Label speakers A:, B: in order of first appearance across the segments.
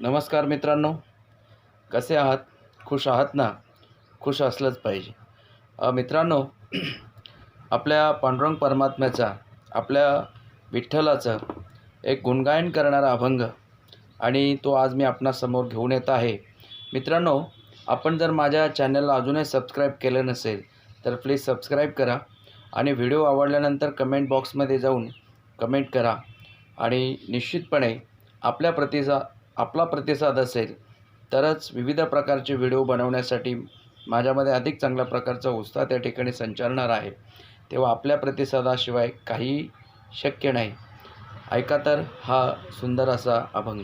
A: नमस्कार मित्रांनो. कसे आहात? खुश आहात ना? खुश असलंच पाहिजे. मित्रांनो आपल्या पांडुरंग परमात्म्याचा आपल्या विठ्ठलाचं एक गुणगायन करणारा अभंग आणि तो आज मी आपणासमोर घेऊन येत आहे. मित्रांनो आपण जर माझ्या चॅनलला अजूनही सबस्क्राईब केलं नसेल तर प्लीज सबस्क्राईब करा आणि व्हिडिओ आवडल्यानंतर कमेंट बॉक्समध्ये जाऊन कमेंट करा आणि निश्चितपणे आपल्या प्रतिसा आपला प्रतिसाद असेल तरच विविध प्रकारचे व्हिडिओ बनवण्यासाठी माझ्यामध्ये अधिक चांगल्या प्रकारचा उत्साह त्या ठिकाणी संचारणार आहे. तेव्हा आपल्या प्रतिसादाशिवाय काही शक्य नाही. ऐका तर हा सुंदर असा अभंग.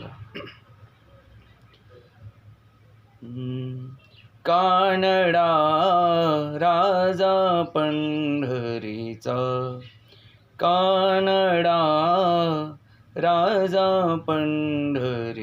A: कानडा राजा पंढरीचा. कानडा राजा पंढरी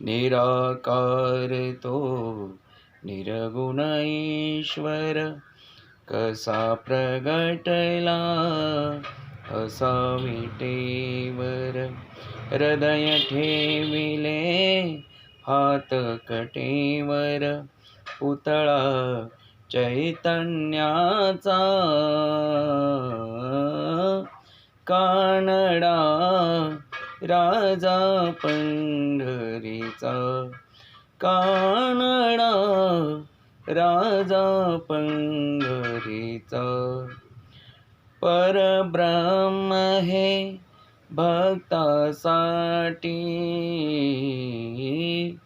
A: निराकार तो निर्गुण ईश्वर कसा प्रगटला असा विटेवर हृदय ठेविले हात कटेवर. पुतळा चैतन्याचा कानडा राजा पंढर. कानडा राजा पंढरीचा. परब्रह्म हे भक्तासाठी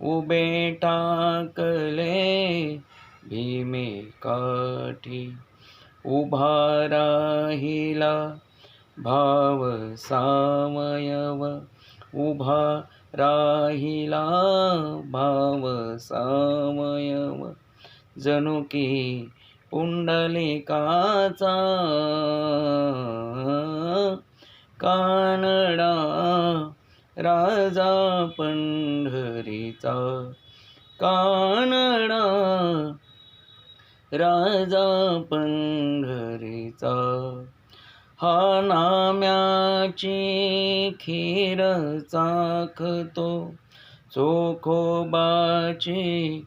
A: उभे टाकले भीमे काठी. उभा राहिला भाव सामयव उभा राहिला भाव सावयव. जणू की पुंडलिकाचा कानडा राजा पंढरीचा. कानडा राजा पंढरीचा. हा नाम्याची खीर चाखतो. चोखोबाची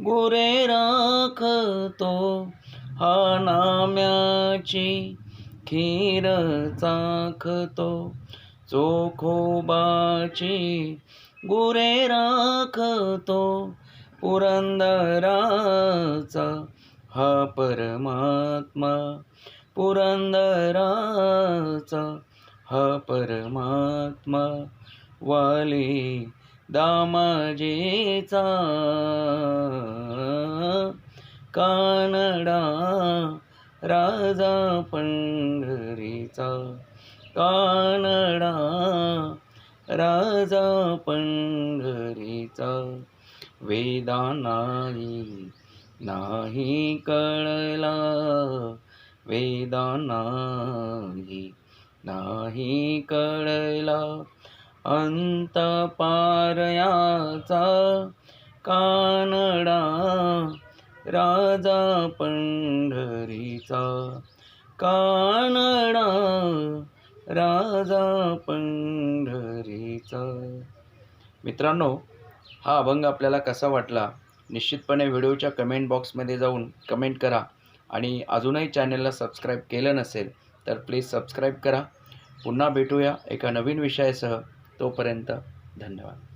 A: गुरे राखतो. हा नाम्याची खीर चाखतो. चोखोबाची गुरे राखतो. पुरंदराचा हा परमात्मा पुरंदराचा हा परमात्मा वाले दामाजेचा. कानडा राजा पंढरीचा. कानडा राजा पंढरीचा. वेदा नाही नाही कळला. वेदानाही नाही कळला. अंत पारयाचा कानडा राजा पंढरीचा. कानडा राजा पंढरीचा. मित्रांनो हा अभंग आपल्याला कसा वाटला? निश्चितपणे व्हिडिओच्या कमेंट बॉक्समध्ये जाऊन कमेंट करा. आणि अजूनही चॅनलला सबस्क्राईब केलं नसेल तर प्लीज सबस्क्राईब करा. पुन्हा भेटूया एका नवीन विषयासह. तोपर्यंत धन्यवाद.